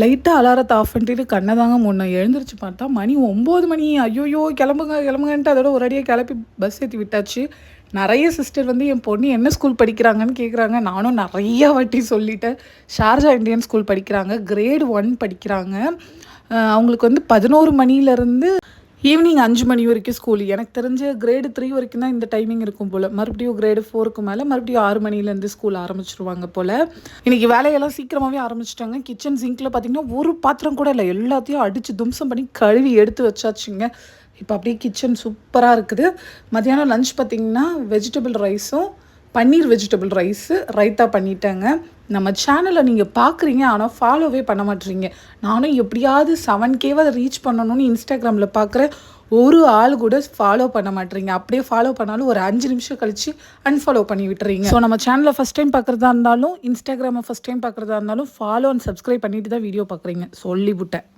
லைட்டாக அலாரத்தை ஆஃப் பண்ணிட்டு கண்ணை தாங்க முன்னே எழுந்திரிச்சு பார்த்தா மணி ஒம்பது மணி. ஐயோயோ கிளம்புங்க கிளம்புங்கன்ட்டு அதோட ஒரேடியாக கிளப்பி பஸ் ஏற்றி விட்டாச்சு. நிறைய சிஸ்டர் வந்து என் பொண்ணு என்ன ஸ்கூல் படிக்கிறாங்கன்னு கேட்குறாங்க நானும் நிறைய வாட்டி சொல்லிட்டேன். ஷார்ஜா இந்தியன் ஸ்கூல் படிக்கிறாங்க. கிரேட் ஒன் படிக்கிறாங்க. அவங்களுக்கு வந்து பதினோரு மணிலேருந்து ஈவினிங் அஞ்சு மணி வரைக்கும் ஸ்கூல் எனக்கு தெரிஞ்ச கிரேடு த்ரீ வரைக்கும் தான் இந்த டைமிங் இருக்கும் போல். மறுபடியும் கிரேடு ஃபோருக்கு மேலே மறுபடியும் ஆறு மணிலேருந்து ஸ்கூல் ஆரம்பிச்சிருவாங்க போல். இன்றைக்கி வேலையெல்லாம் சீக்கிரமாகவே ஆரம்பிச்சிட்டாங்க. கிச்சன் சிங்கில் பார்த்தீங்கன்னா ஒரு பாத்திரம் கூட இல்லை. எல்லாத்தையும் அடித்து தும்சம் பண்ணி கழுவி எடுத்து வச்சாச்சுங்க. இப்போ அப்படியே கிச்சன் சூப்பராக இருக்குது. மத்தியானம் லஞ்ச் பார்த்தீங்கன்னா வெஜிடபிள் ரைஸும் பன்னீர் வெஜிடபிள் ரைஸு ரைத்தா பண்ணிட்டேங்க. நம்ம சேனலை நீங்கள் பார்க்குறீங்க ஆனால் ஃபாலோவே பண்ண மாட்டீங்க. நானும் எப்படியாவது செவன் கேவை ரீச் பண்ணணும்னு இன்ஸ்டாகிராமில் பார்க்குறேன் ஒரு ஆள் கூட ஃபாலோ பண்ண மாட்டீங்க. அப்படியே ஃபாலோ பண்ணாலும் ஒரு அஞ்சு நிமிஷம் கழிச்சு அன்ஃபாலோ பண்ணி விட்டுறீங்க. ஸோ நம்ம சேனலை ஃபஸ்ட் டைம் பார்க்குறதா இருந்தாலும் இன்ஸ்டாகிராமை ஃபஸ்ட் டைம் பார்க்குறதா இருந்தாலும் ஃபாலோ அண்ட் சப்ஸ்கிரைப் பண்ணிட்டு தான் வீடியோ பார்க்குறீங்க சொல்லிவிட்டேன்.